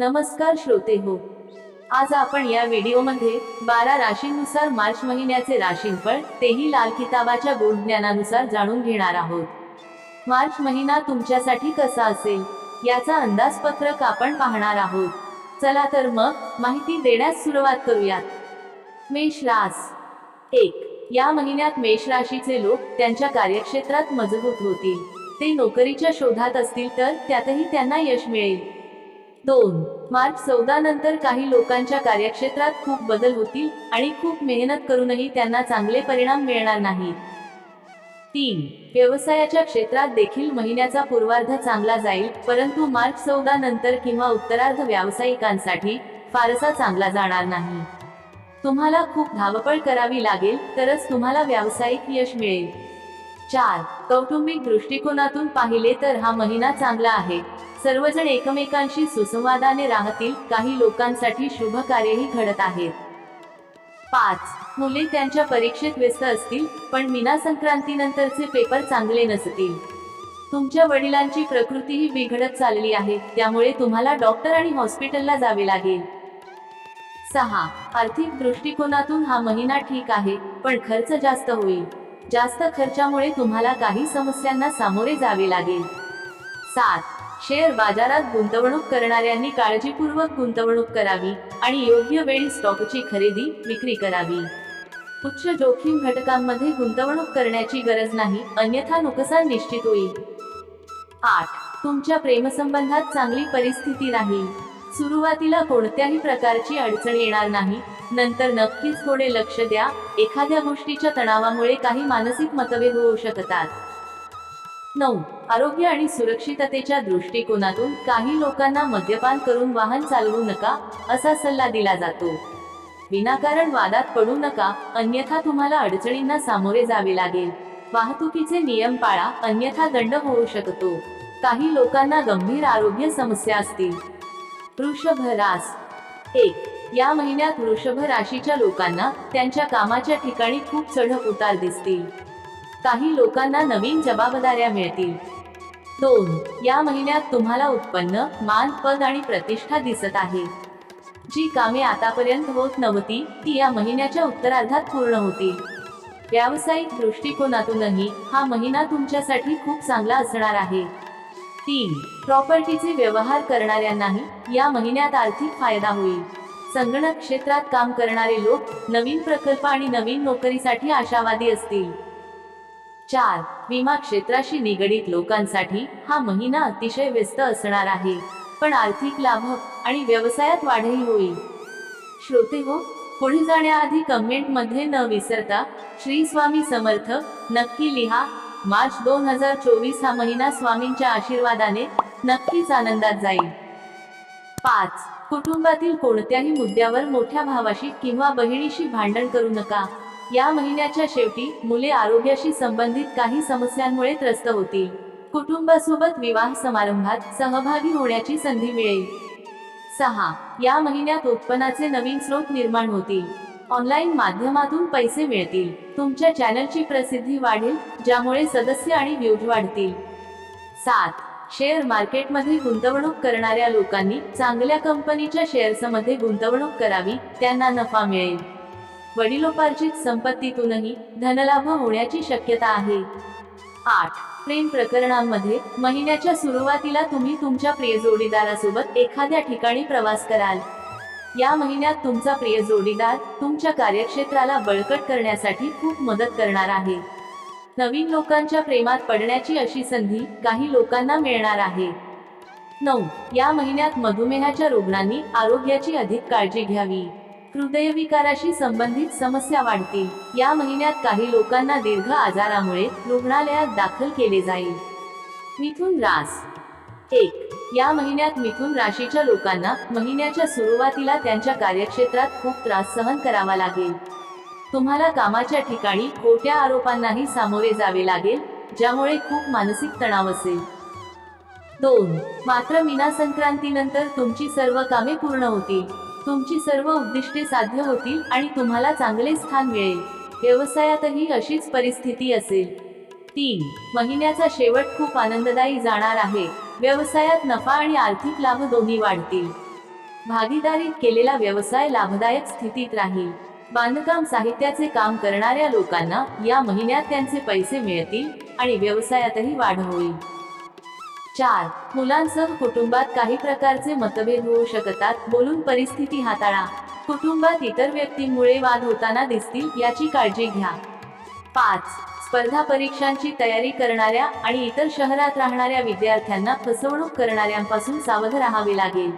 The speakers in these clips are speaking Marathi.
नमस्कार श्रोते हो. आज आपण या व्हिडिओमध्ये बारा राशींनुसार मार्च महिन्याचे राशींफळ तेही लाल किताबाच्या गुण ज्ञानानुसार जाणून घेणार आहोत. मार्च महिना तुमच्यासाठी कसा असेल याचा अंदाजपत्रक आपण पाहणार आहोत. चला तर मग माहिती देण्यास सुरुवात करूयात. मेष रास. एक. या महिन्यात मेष राशीचे लोक त्यांच्या कार्यक्षेत्रात मजबूत होतील. ते नोकरीच्या शोधात असतील तर त्यातही त्यांना यश मिळेल. दोन. मार्च चौदा नंतर काही लोकांच्या कार्यक्षेत्रात खूप बदल होतील आणि खूप मेहनत करूनही त्यांना चांगले परिणाम मिळणार नाहीत. तीन. व्यवसायाच्या क्षेत्रात देखील महिन्याचा पूर्वार्ध चांगला जाईल परंतु मार्च चौदा नंतर किंवा उत्तरार्ध व्यावसायिकांसाठी फारसा चांगला जाणार नाही. तुम्हाला खूप धावपळ करावी लागेल तरच तुम्हाला व्यावसायिक यश मिळेल. चार. कौटुंबिक दृष्टिकोनातून पाहिले तर हा महिना चांगला आहे. सर्वजण एकमेकांशी सुसंवादाने राहतील काही लोकांसाठी शुभ कार्यही घडत आहेत. पाच. मुले त्यांच्या परीक्षेत व्यस्त असतील पण मीना संक्रांतीनंतरचे पेपर चांगले नसतील. तुमच्या वडिलांची प्रकृतीही बिघडत चालली आहे त्यामुळे तुम्हाला डॉक्टर आणि हॉस्पिटलला जावे लागेल. सहा. आर्थिक दृष्टिकोनातून हा महिना ठीक आहे पण खर्च जास्त होईल. जास्त खर्चामुळे तुम्हाला काही समस्यांना सामोरे जावे लागेल. सात. शेअर बाजारात गुंतवणूक करणाऱ्यांनी काळजीपूर्वक गुंतवणूक करावी आणि योग्य वेळी स्टॉकची खरेदी विक्री करावी. उच्च जोखीम घटकांमध्ये गुंतवणूक करण्याची गरज नाही अन्यथा नुकसान निश्चित होईल. आठ. तुमच्या प्रेमसंबंधात चांगली परिस्थिती राहील. सुरुवातीला कोणत्याही प्रकारची अडचण येणार नाही. नंतर नक्कीच थोडे लक्ष द्या. एखाद्या गोष्टीच्या तणावामुळे काही मानसिक मतभेद होऊ शकतात. नऊ. आरोग्य आणि सुरक्षिततेच्या दृष्टिकोनातून काही लोकांना मद्यपान करून वाहन चालवू नका असा सल्ला दिला जातो. विनाकारण वादात पडू नका अन्यथा तुम्हाला अडचणींना सामोरे जावे लागेल. वाहतुकीचे नियम पाळा अन्यथा दंड होऊ शकतो. काही लोकांना गंभीर आरोग्य समस्या असतील. वृषभ रास. एक. या महिन्यात वृषभ राशीच्या लोकांना त्यांच्या कामाच्या ठिकाणी खूप चढ उतार दिसतील. काही लोकांना नवीन जबाबदाऱ्या मिळतील. दोन. या महिन्यात तुम्हाला उत्पन्न मान पद आणि प्रतिष्ठा दिसत आहे. जी कामे आतापर्यंत होत नव्हती ती या महिन्याच्या उत्तरार्धात पूर्ण होतील. व्यावसायिक दृष्टिकोनातूनही हा महिना तुमच्यासाठी खूप चांगला असणार आहे. तीन. प्रॉपर्टीचे व्यवहार करणाऱ्यांनाही या महिन्यात आर्थिक फायदा होईल. संगणक क्षेत्रात काम करणारे लोक नवीन प्रकल्प आणि नवीन नोकरीसाठी आशावादी असतील. चार विमा क्षेत्राशी निगडीत लोकांसाठी हा महिना अतिशय व्यस्त असणार आहे. पण आर्थिक लाभ आणि व्यवसायात वाढही होईल. श्रोते हो पुढे जाण्याआधी कमेंटमध्ये न विसरता श्री स्वामी समर्थ नक्की लिहा मार्च दोन हजार चोवीस हा महिना स्वामींच्या आशीर्वादाने नक्कीच आनंदात जाईल. पाच कुटुंबातील कोणत्याही मुद्द्यावर मोठ्या भावाशी किंवा बहिणीशी भांडण करू नका. या महिन्याच्या शेवटी मुले आरोग्याशी संबंधित काही समस्यांमुळे त्रस्त होतील. कुटुंबासोबत विवाह समारंभात सहभागी होण्याची संधी मिळेल. सहा. या महिन्यात उत्पन्नाचे नवीन स्रोत निर्माण होतील. ऑनलाईन माध्यमातून पैसे मिळतील. तुमच्या चॅनलची प्रसिद्धी वाढेल ज्यामुळे सदस्य आणि व्ह्यूज वाढतील. सात. शेअर मार्केटमध्ये गुंतवणूक करणाऱ्या लोकांनी चांगल्या कंपनीच्या शेअर्समध्ये गुंतवणूक करावी त्यांना नफा मिळेल. वडिलोपार्जित संपत्तीतूनही धनलाभ होण्याची शक्यता आहे. आठ. प्रेम प्रकरणांमध्ये महिन्याच्या सुरुवातीला तुम्ही तुमच्या प्रिय जोडीदारासोबत एखाद्या ठिकाणी प्रवास कराल. या महिन्यात तुमचा प्रिय जोडीदार तुमच्या कार्यक्षेत्राला बळकट करण्यासाठी खूप मदत करणार आहे. नवीन लोकांच्या प्रेमात पडण्याची अशी संधी काही लोकांना मिळणार आहे. नऊ. या महिन्यात मधुमेहाच्या रुग्णांनी आरोग्याची अधिक काळजी घ्यावी. हृदयविकाराशी संबंधित समस्या वाढतील. या महिन्यात काही लोकांना दीर्घ आजारामुळे रुग्णालयात दाखल केले जाईल. मिथुन रास. एक. या महिन्यात मिथुन राशीच्या लोकांना महिन्याच्या सुरुवातीला त्यांच्या कार्यक्षेत्रात खूप त्रास सहन करावा लागेल. तुम्हाला कामाच्या ठिकाणी खोट्या आरोपांनाही सामोरे जावे लागेल ज्यामुळे खूप मानसिक तणाव असेल. दोन. मात्र मीना संक्रांतीनंतर तुमची सर्व कामे पूर्ण होतील. तुमची सर्व उद्दिष्टे साध्य होतील आणि तुम्हाला चांगले स्थान मिळेल. व्यवसायातही अशीच परिस्थिती असेल. तीन. महिन्याचा शेवट खूप आनंददायी जाणार आहे. व्यवसायात नफा आणि आर्थिक लाभ दोन्ही वाढतील. भागीदारीत केलेला व्यवसाय लाभदायक स्थितीत राहील. बांधकाम साहित्याचे काम करणाऱ्या लोकांना या महिन्यात त्यांचे पैसे मिळतील आणि व्यवसायातही वाढ होईल. चार. मुलांसह कुटुंबात काही प्रकारचे मतभेद होऊ शकतात बोलून परिस्थिती हाताळा. कुटुंबात इतर व्यक्तींमुळे वाद होताना दिसतील याची काळजी घ्या. पाच. स्पर्धा परीक्षांची तयारी करणाऱ्या आणि इतर शहरात राहणाऱ्या विद्यार्थ्यांना फसवणूक करणाऱ्यांपासून सावध राहावे लागेल.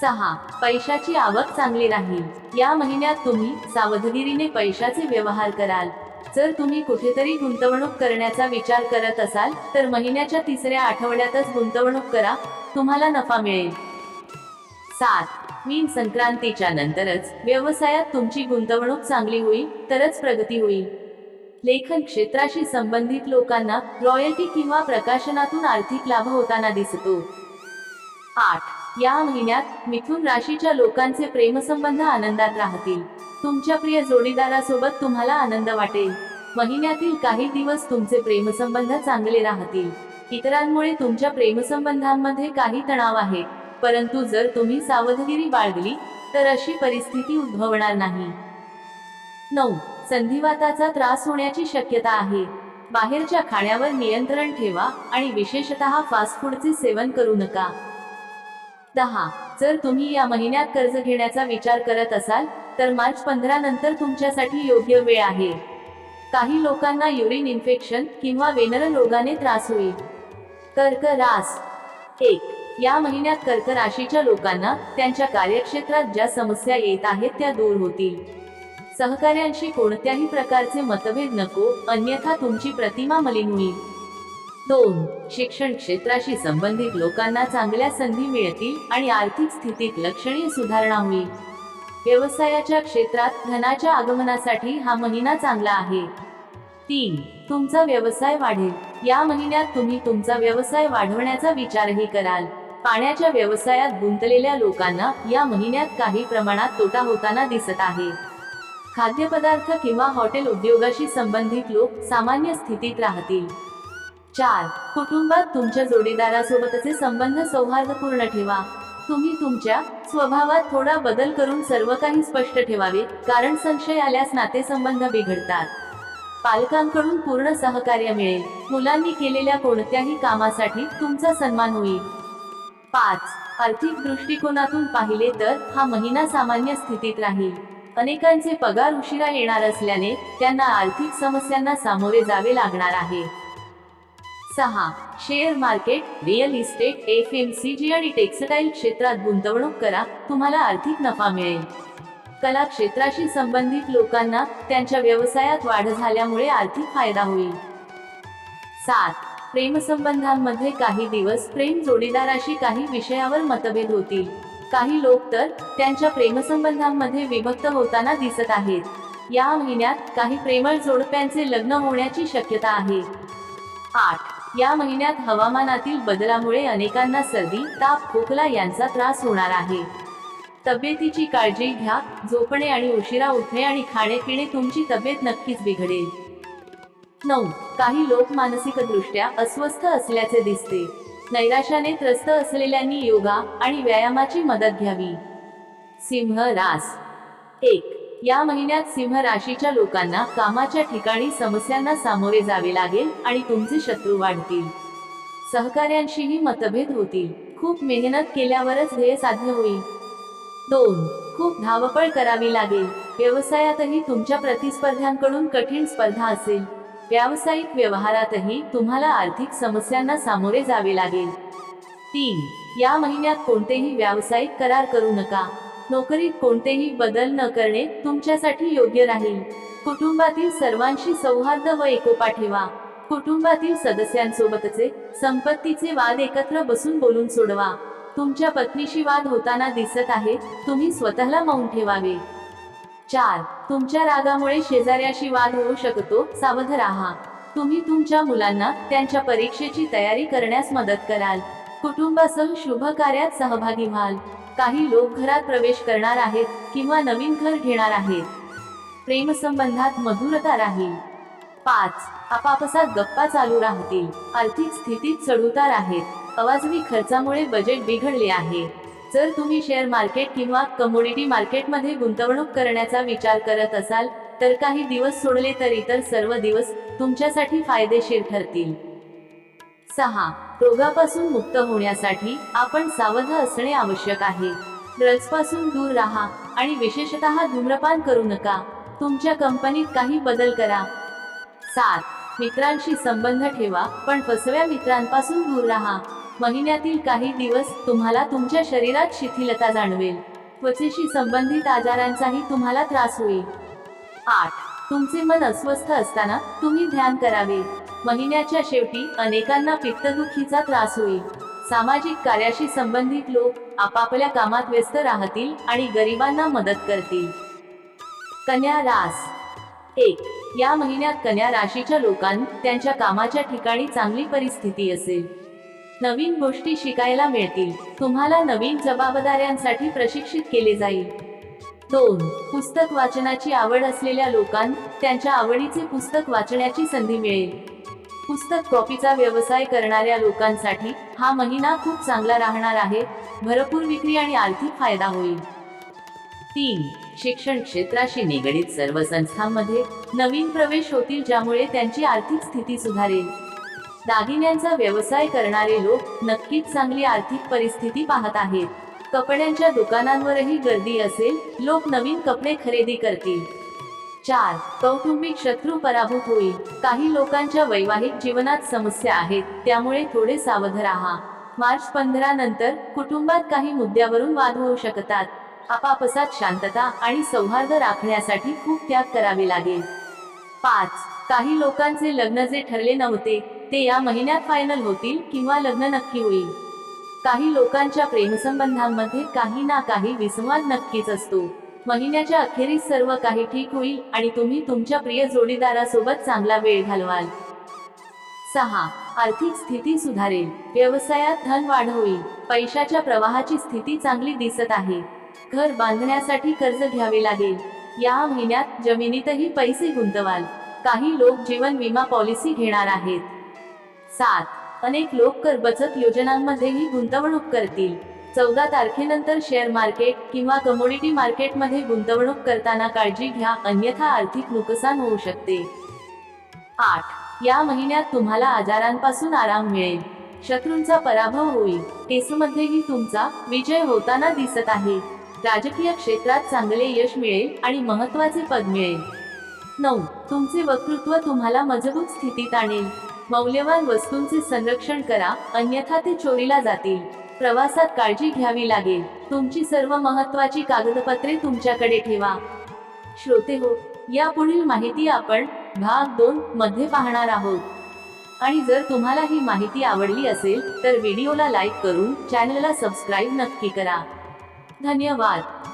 सहा. पैशाची आवक चांगली राहील. या महिन्यात तुम्ही सावधगिरीने पैशाचे व्यवहार कराल. जर तुम्ही कुठेतरी गुंतवणूक करण्याचा विचार करत असाल तर महिन्याच्या तिसऱ्या आठवड्यातच गुंतवणूक करा. तुम्हाला नफा मिळेल. सात. मीन संक्रांतीच्या नंतरच व्यवसायात तुमची गुंतवणूक चांगली होईल तरच प्रगती होईल. लेखन क्षेत्राशी संबंधित लोकांना रॉयल्टी किंवा प्रकाशनातून आर्थिक लाभ होताना दिसतो. आठ. या महिन्यात मिथुन राशीच्या लोकांचे प्रेमसंबंध आनंदात राहतील. तुमच्या प्रिय जोडीदारासोबत तुम्हाला आनंद वाटेल. महिन्यातील काही दिवस तुमचे प्रेमसंबंध चांगले राहतील. इतरांमुळे तुमच्या प्रेमसंबंधांमध्ये काही तणाव आहे. परंतु जर तुम्ही सावधगिरी बाळगली तर अशी परिस्थिती उद्भवणार नाही. नऊ. संधिवाताचा त्रास होण्याची शक्यता आहे. बाहेरच्या खाण्यावर नियंत्रण ठेवा आणि विशेषतः फास्ट फूडचे सेवन करू नका. दहा. जर तुम्ही या महिन्यात कर्ज घेण्याचा विचार करत असाल तर मार्च पंधरा नंतर तुमच्यासाठी योग्य वेळ आहे. काही लोकांना युरिन इन्फेक्शन किंवा वेनर रोगाने त्रास होईल. कर्क रास एक. या महिन्यात कर्क राशीच्या लोकांना त्यांच्या कार्यक्षेत्रात ज्या समस्या येत आहेत त्या दूर होतील. सहकार्यांशी कोणत्याही प्रकारचे मतभेद नको अन्यथा तुमची प्रतिमा मलिन होईल. दोन शिक्षण क्षेत्राशी संबंधित लोकांना चांगल्या संधी मिळतील आणि आर्थिक स्थितीत लक्षणीय सुधारणा होईल. व्यवसायाच्या क्षेत्रात धनाच्या आगमनासाठी हा महिना चांगला आहे. तीन तुमचा व्यवसाय वाढेल. या महिन्यात तुम्ही तुमचा व्यवसाय वाढवण्याचा विचारही कराल. पाण्याच्या व्यवसायात गुंतलेल्या लोकांना या महिन्यात काही प्रमाणात तोटा होताना दिसत आहे. खाद्यपदार्थ किंवा हॉटेल उद्योगाशी संबंधित लोक सामान्य स्थितीत राहतील. चार कुटुंबात तुमच्या जोडीदारासोबतचे संबंध सौहार्दपूर्ण ठेवा. तुम्ही तुमच्या स्वभावात थोडा बदल करून सर्व काही स्पष्ट ठेवावे कारण संशय आल्यास नातेसंबंध बिघडतात. पालकांकडून पूर्ण सहकार्य मिळेल. मुलांनी केलेल्या कोणत्याही कामासाठी तुमचा सन्मान होईल. पाच आर्थिक दृष्टिकोनातून पाहिले तर हा महिना सामान्य स्थितीत राहील. अनेकांचे पगार उशिरा येणार असल्याने त्यांना आर्थिक समस्यांना सामोरे जावे लागणार आहे. सहा share market real estate F M C G आणि टेक्सटाईल क्षेत्रात गुंतवणूक करा तुम्हाला आर्थिक नफा मिळेल. कला क्षेत्राशी संबंधित लोकांना त्यांच्या व्यवसायात वाढ झाल्यामुळे आर्थिक फायदा होईल. सात प्रेमसंबंधांमध्ये काही दिवस प्रेम जोडीदाराशी काही विषयावर मतभेद होतील. काही लोक तर त्यांच्या प्रेमसंबंधांमध्ये विभक्त होताना दिसत आहेत. या महिन्यात काही प्रेमळ जोडप्यांचे लग्न होण्याची शक्यता आहे. आठ या महिन्यात हवामानातील बदलामुळे अनेकांना सर्दी ताप खोकला यांचा त्रास होणार आहे. तब्येतीची काळजी घ्या झोपणे आणि उशिरा उठणे आणि खाणे तुमची तब्येत नक्कीच बिघडेल. नऊ. काही लोक मानसिकदृष्ट्या अस्वस्थ असल्याचे दिसते. नैराश्याने त्रस्त असलेल्यांनी योगा आणि व्यायामाची मदत घ्यावी. सिंह रास. एक. या महिन्यात सिंह राशीच्या लोकांना कामाच्या ठिकाणी समस्यांना सामोरे जावे लागेल आणि तुमचे शत्रू वाढतील. सहकार्यांशीही मतभेद होतील. खूप मेहनत केल्यावरच ध्येय साध्य होईल. दोन खूप धावपळ करावी लागेल. व्यवसायातही तुमच्या प्रतिस्पर्ध्यांकडून कठीण स्पर्धा असेल. व्यावसायिक व्यवहारातही तुम्हाला आर्थिक समस्यांना सामोरे जावे लागेल. तीन या महिन्यात कोणतेही व्यावसायिक करार करू नका. नोकरीत कोणतेही बदल न करणे तुमच्यासाठी योग्य राहील. कुटुंबातील सर्वांशी सौहार्द व एकोपा ठेवा. कुटुंबातील सदस्यांसोबतचे संपत्तीचे वाद एकत्र बसून बोलून सोडवा. तुमच्या पत्नीशी वाद होताना दिसत आहे तुम्ही स्वतःला मौन ठेवावे. चार तुमच्या रागामुळे शेजाऱ्याशी वाद होऊ शकतो सावध राहा. तुम्ही तुमच्या मुलांना त्यांच्या परीक्षेची तयारी करण्यास मदत कराल. कुटुंबासह शुभ कार्यात सहभागी व्हाल. काही लोक घरात प्रवेश करणार आहेत किंवा नवीन घर घेणार आहेत. प्रेमसंबंधात मधुरता राहील. पाच आपापसात गप्पा चालू राहतील. आर्थिक स्थितीत चढउतार आहेत. अवाजवी खर्चामुळे बजेट बिघडले आहे. जर तुम्ही शेअर मार्केट किंवा कमोडिटी मार्केटमध्ये गुंतवणूक करण्याचा विचार करत असाल तर काही दिवस सोडले तर इतर सर्व दिवस तुमच्यासाठी फायदेशीर ठरतील. सहा रोगापासून मुक्त होण्यासाठी आपण सावध असणे आवश्यक आहे. ड्रग्जपासून दूर राहा आणि विशेषतः धूम्रपान करू नका. तुमच्या कंपनीत काही बदल करा. सात. मित्रांशी संबंध ठेवा पण फसव्या मित्रांपासून दूर राहा. महिन्यातील काही दिवस तुम्हाला तुमच्या शरीरात शिथिलता जाणवेल. त्वचेशी संबंधित आजारांचाही तुम्हाला त्रास होईल. आठ. तुमचे मन अस्वस्थ असताना तुम्ही ध्यान करावे. महिन्याच्या शेवटी अनेकांना पित्तदुखीचा त्रास होईल. सामाजिक कार्याशी संबंधित लोक आपापल्या कामात व्यस्त राहतील आणि गरिबांना मदत करतील. कन्या रास. एक या महिन्यात कन्या राशीच्या लोकांना त्यांच्या कामाच्या ठिकाणी चांगली परिस्थिती असेल. नवीन गोष्टी शिकायला मिळतील. तुम्हाला नवीन जबाबदाऱ्यांसाठी प्रशिक्षित केले जाईल. दोन पुस्तक वाचनाची आवड असलेल्या लोकांना त्यांच्या आवडीचे पुस्तक वाचण्याची संधी मिळेल. पुस्तक कॉपीचा व्यवसाय करणाऱ्या लोकांसाठी हा महिना खूप चांगला राहणार आहे. भरपूर विक्री आणि आर्थिक फायदा होईल. तीन. शिक्षण क्षेत्राशी निगडीत सर्व संस्थांमध्ये नवीन प्रवेश होतील ज्यामुळे त्यांची आर्थिक स्थिती सुधारेल. दागिन्यांचा व्यवसाय करणारे लोक नक्कीच चांगली आर्थिक परिस्थिती पाहत आहेत. कपड्यांच्या दुकानांवरही गर्दी असेल लोक नवीन कपडे खरेदी करतील. चार कौटुंबिक शत्रू पराभूत होईल. काही लोकांच्या वैवाहिक जीवनात समस्या आहेत त्यामुळे थोडे सावध राहा. मार्च पंधरा नंतर कुटुंबात काही मुद्द्यावरून वाद होऊ शकतात. आपापसात शांतता आणि सौहार्द राखण्यासाठी खूप त्याग करावे लागेल. पाच काही लोकांचे लग्न जे ठरले नव्हते ते या महिन्यात फायनल होतील किंवा लग्न नक्की होईल. काही लोकांच्या प्रेमसंबंधांमध्ये काही ना काही विसंवाद नक्कीच असतो. महिन्याच्या अखेरीस सर्व काही ठीक होईल आणि तुम्ही तुमच्या प्रिय जोडीदारासोबत चांगला वेळ घालवाल. सहा. आर्थिक स्थिती सुधारेल. व्यवसायात धन वाढ होईल. पैशाच्या प्रवाहाची स्थिती चांगली दिसत आहे. घर बांधण्यासाठी कर्ज घ्यावे लागेल. या महिन्यात जमिनीतही पैसे गुंतवाल. काही लोक जीवन विमा पॉलिसी घेणार आहेत. सात. अनेक लोक कर बचत योजनांमध्येही गुंतवणूक करतील. चौदा तारखेनंतर शेअर मार्केट किंवा कमोडिटी मार्केटमध्ये गुंतवणूक करताना काळजी घ्या अन्यथा आर्थिक नुकसान होऊ शकते. आठ. या महिन्यात तुम्हाला आजारांपासून आराम मिळेल. शत्रूंचा पराभव होईल. केसमध्येही तुमचा विजय होताना दिसत आहे. राजकीय क्षेत्रात चांगले यश मिळेल आणि महत्त्वाचे पद मिळेल. नऊ. तुमचे वक्तृत्व तुम्हाला मजबूत स्थितीत आणेल. मौल्यवान वस्तूंचे संरक्षण करा अन्यथा ते चोरीला जातील. प्रवासात काळजी घ्यावी लागेल. तुमची सर्व महत्वाची कागदपत्रे तुमच्याकडे ठेवा. श्रोते हो या पुढील माहिती आपण भाग दोन मध्ये पाहणार आहोत. आणि जर तुम्हाला ही माहिती आवडली असेल तर व्हिडिओला लाईक करून चॅनलला सबस्क्राईब नक्की करा. धन्यवाद.